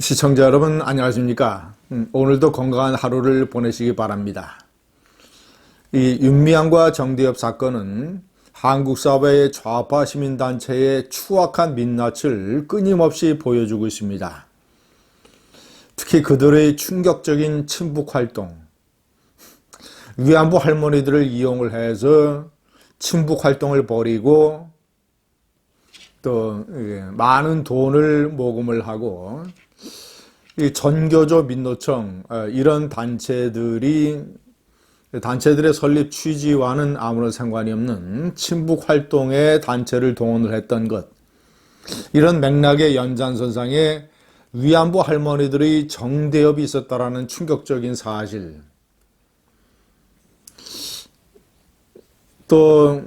시청자 여러분 안녕하십니까? 음, 오늘도 건강한 하루를 보내시기 바랍니다. 이 윤미향과 정대협 사건은 한국 사회의 좌파 시민단체의 추악한 민낯을 끊임없이 보여주고 있습니다. 특히 그들의 충격적인 친북 활동, 위안부 할머니들을 이용을 해서 친북 활동을 벌이고 또 예, 많은 돈을 모금을 하고 이 전교조 민노총 어, 이런 단체들이 단체들의 설립 취지와는 아무런 상관이 없는 친북 활동에 단체를 동원을 했던 것. 이런 맥락의 연장선상에 위안부 할머니들의 정대협이 있었다라는 충격적인 사실. 또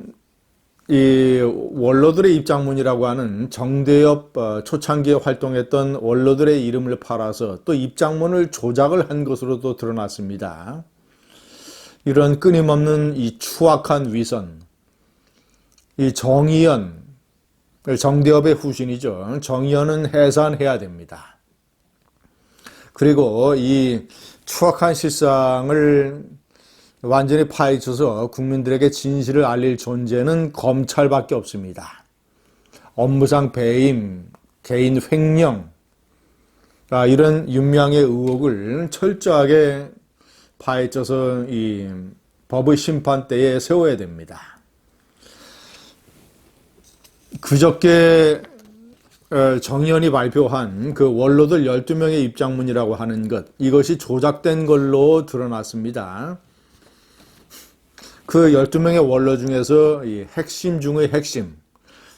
이 원로들의 입장문이라고 하는 정대협 어, 초창기에 활동했던 원로들의 이름을 팔아서 또 입장문을 조작을 한 것으로도 드러났습니다. 이런 끊임없는 이 추악한 위선, 이 정의연, 정대협의 후신이죠. 정의연은 해산해야 됩니다. 그리고 이 추악한 실상을 완전히 파헤쳐서 국민들에게 진실을 알릴 존재는 검찰밖에 없습니다. 업무상 배임, 개인 횡령, 아, 이런 윤명의 의혹을 철저하게 파헤쳐서 이 법의 심판대에 세워야 됩니다. 그저께 어, 정의연이 발표한 그 원로들 12명의 입장문이라고 하는 것, 이것이 조작된 걸로 드러났습니다. 그 12명의 원로 중에서 이 핵심 중의 핵심,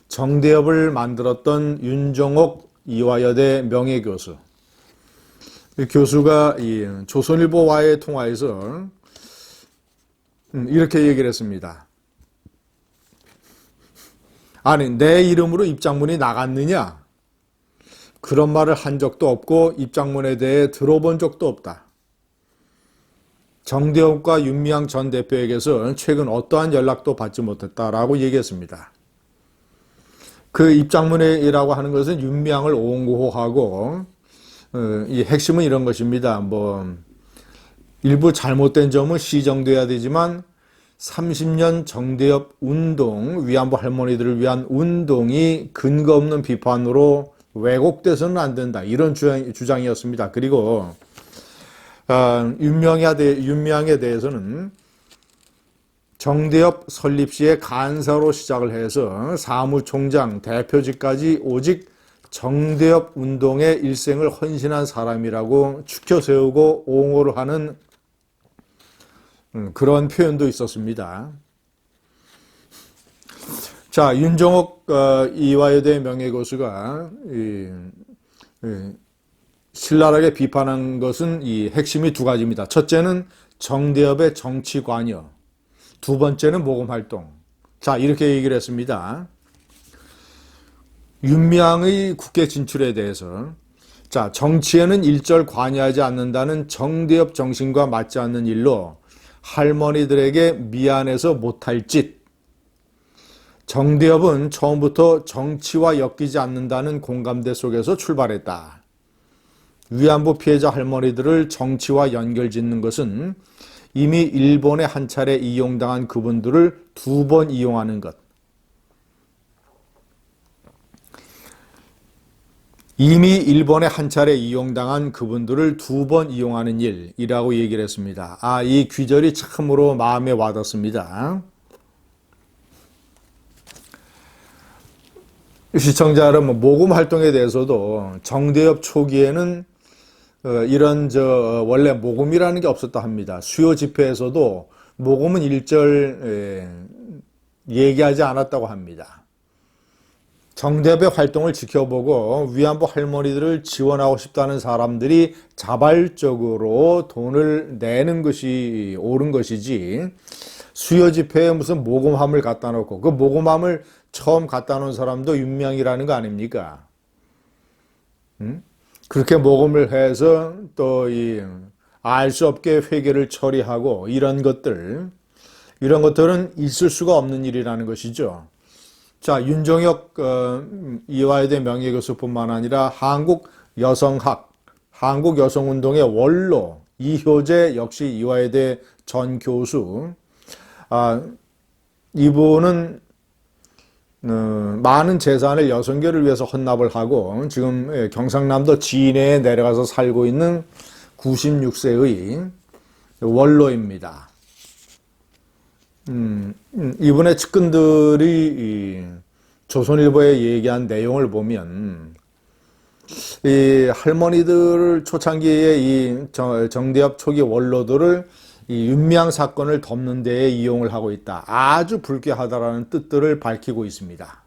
정대협을 만들었던 윤정옥 이화여대 명예교수. 이 교수가 이 조선일보와의 통화에서 음, 이렇게 얘기를 했습니다. 아니, 내 이름으로 입장문이 나갔느냐? 그런 말을 한 적도 없고 입장문에 대해 들어본 적도 없다. 정대협과 윤미향 전 대표에게서 최근 어떠한 연락도 받지 못했다라고 얘기했습니다. 그 입장문이라고 하는 것은 윤미향을 옹호하고 어, 이 핵심은 이런 것입니다. 뭐 일부 잘못된 점은 시정돼야 되지만 30년 정대협 운동, 위안부 할머니들을 위한 운동이 근거 없는 비판으로 왜곡돼서는 안 된다. 이런 주장, 이었습니다 그리고 어, 윤명에, 대, 윤명에 대해서는 정대협 설립 시에 간사로 시작을 해서 사무총장, 대표직까지 오직 정대협 운동에 일생을 헌신한 사람이라고 추켜 세우고 옹호를 하는 음, 그런 표현도 있었습니다. 자, 윤정옥 어, 이화여대 명예교수가 신랄하게 비판한 것은 이 핵심이 두 가지입니다. 첫째는 정대협의 정치 관여. 두 번째는 모금 활동. 자, 이렇게 얘기를 했습니다. 윤미향의 국회 진출에 대해서 자, 정치에는 일절 관여하지 않는다는 정대협 정신과 맞지 않는 일로 할머니들에게 미안해서 못할 짓. 정대협은 처음부터 정치와 엮이지 않는다는 공감대 속에서 출발했다. 위안부 피해자 할머니들을 정치와 연결 짓는 것은 이미 일본에 한 차례 이용당한 그분들을 두 번 이용하는 것. 이미 일본에 한 차례 이용당한 그분들을 두 번 이용하는 일이라고 얘기를 했습니다. 아, 이 귀절이 참으로 마음에 와닿습니다. 시청자 여러분, 모금 활동에 대해서도 정대협 초기에는 어, 이런 저 원래 모금이라는 게 없었다 합니다. 수요 집회에서도 모금은 일절 얘기하지 않았다고 합니다. 정대배 활동을 지켜보고 위안부 할머니들을 지원하고 싶다는 사람들이 자발적으로 돈을 내는 것이 옳은 것이지 수요 집회에 무슨 모금함을 갖다 놓고 그 모금함을 처음 갖다 놓은 사람도 윤명이라는 거 아닙니까? 응? 그렇게 모금을 해서 또 이 알 수 없게 회계를 처리하고 이런 것들 이런 것들은 있을 수가 없는 일이라는 것이죠. 자 윤종혁 어, 이화여대 명예교수뿐만 아니라 한국 여성학 한국 여성운동의 원로 이효재 역시 이화여대 전 교수. 아, 이분은 어, 많은 재산을 여성계를 위해서 헌납을 하고 지금 예, 경상남도 진해에 내려가서 살고 있는 96세의 원로입니다. 음, 음, 이분의 측근들이 이 조선일보에 얘기한 내용을 보면 이 할머니들 초창기에 이 정- 정대협 초기 원로들을 이 윤미향 사건을 덮는 데에 이용을 하고 있다. 아주 불쾌하다라는 뜻들을 밝히고 있습니다.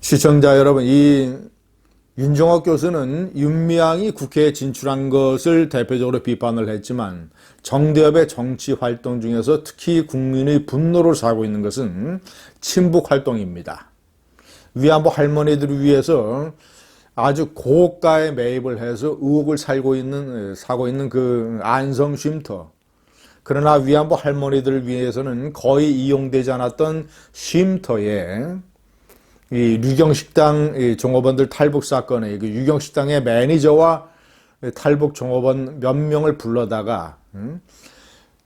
시청자 여러분, 이 윤종옥 교수는 윤미향이 국회에 진출한 것을 대표적으로 비판을 했지만 정대협의 정치 활동 중에서 특히 국민의 분노를 사고 있는 것은 친북 활동입니다. 위안부 할머니들을 위해서 아주 고가에 매입을 해서 의혹을 살고 있는 사고 있는 그 안성 쉼터. 그러나 위안부 할머니들을 위해서는 거의 이용되지 않았던 쉼터에 이 유경식당 이 종업원들 탈북 사건의 그 유경식당의 매니저와 탈북 종업원 몇 명을 불러다가 음,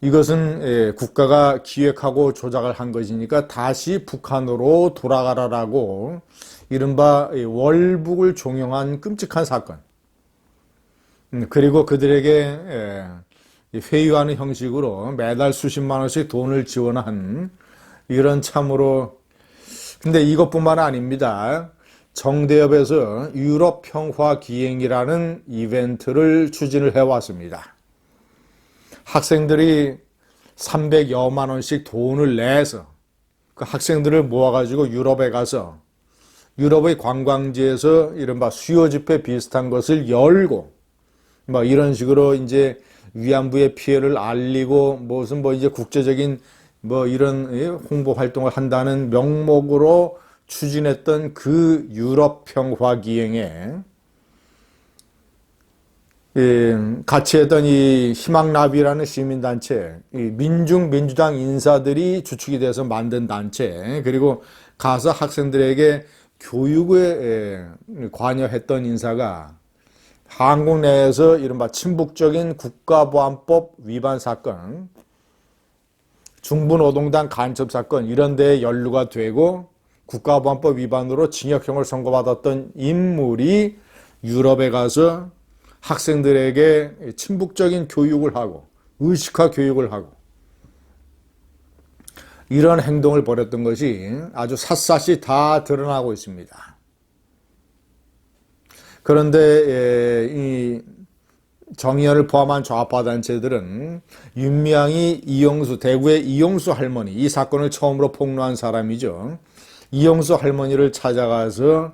이것은 예, 국가가 기획하고 조작을 한 것이니까 다시 북한으로 돌아가라라고 이른바 이 월북을 종용한 끔찍한 사건. 음, 그리고 그들에게 예, 이 회유하는 형식으로 매달 수십만 원씩 돈을 지원한 이런 참으로 근데 이것뿐만 아닙니다. 정대협에서 유럽 평화 기행이라는 이벤트를 추진을 해왔습니다. 학생들이 300여만 원씩 돈을 내서 그 학생들을 모아가지고 유럽에 가서 유럽의 관광지에서 이른바 수요 집회 비슷한 것을 열고 뭐 이런 식으로 이제 위안부의 피해를 알리고 무슨 뭐 이제 국제적인 뭐 이런 홍보 활동을 한다는 명목으로 추진했던 그 유럽 평화 기행에 예, 같이 했던 이 희망나비라는 시민단체, 이 민중 민주당 인사들이 주축이 돼서 만든 단체, 그리고 가서 학생들에게 교육에 예, 관여했던 인사가 한국 내에서 이른바 친북적인 국가보안법 위반 사건, 중부노동당 간첩 사건 이런 데에 연루가 되고 국가보안법 위반으로 징역형을 선고받았던 인물이 유럽에 가서 학생들에게 친북적인 교육을 하고 의식화 교육을 하고 이런 행동을 벌였던 것이 아주 샅샅이 다 드러나고 있습니다. 그런데 예, 이 정의연을 포함한 좌파 단체들은 윤미향이 이용수 대구의 이용수 할머니 이 사건을 처음으로 폭로한 사람이죠. 이용수 할머니를 찾아가서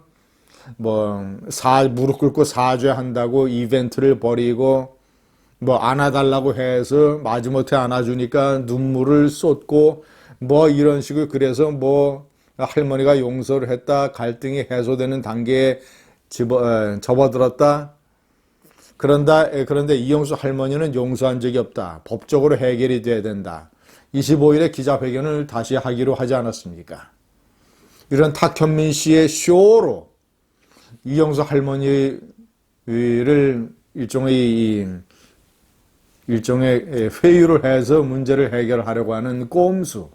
뭐 사 무릎 꿇고 사죄한다고 이벤트를 벌이고 뭐 안아달라고 해서 마지못해 안아주니까 눈물을 쏟고 뭐 이런 식으로 그래서 뭐 할머니가 용서를 했다 갈등이 해소되는 단계에 집어, 에, 접어들었다. 그런다 그런데 이용수 할머니는 용서한 적이 없다. 법적으로 해결이 돼야 된다. 25일에 기자회견을 다시 하기로 하지 않았습니까? 이런 탁현민 씨의 쇼로 이영수 할머니를 일종의 일종의 회유를 해서 문제를 해결하려고 하는 꼼수.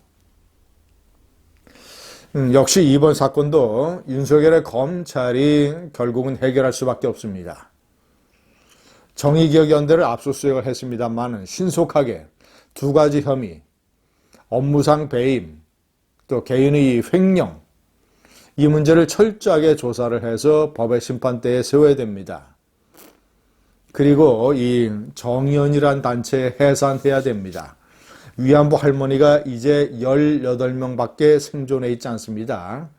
음, 역시 이번 사건도 윤석열의 검찰이 결국은 해결할 수밖에 없습니다. 정의기억연대를 압수수색을 했습니다만은 신속하게 두 가지 혐의, 업무상 배임, 또 개인의 횡령, 이 문제를 철저하게 조사를 해서 법의 심판대에 세워야 됩니다. 그리고 이 정의연이란 단체 해산해야 됩니다. 위안부 할머니가 이제 18명밖에 생존해 있지 않습니다.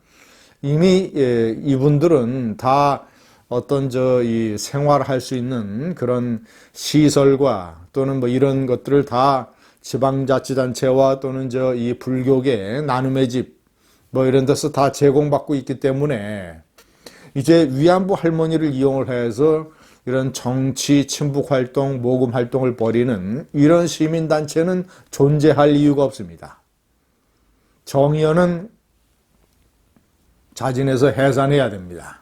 이미 예, 이분들은 다 어떤 저 이 생활할 수 있는 그런 시설과 또는 뭐 이런 것들을 다 지방자치단체와 또는 저 이 불교계 나눔의 집 뭐 이런 데서 다 제공받고 있기 때문에 이제 위안부 할머니를 이용을 해서 이런 정치 친북 활동, 모금 활동을 벌이는 이런 시민 단체는 존재할 이유가 없습니다. 정의연은 자진해서 해산해야 됩니다.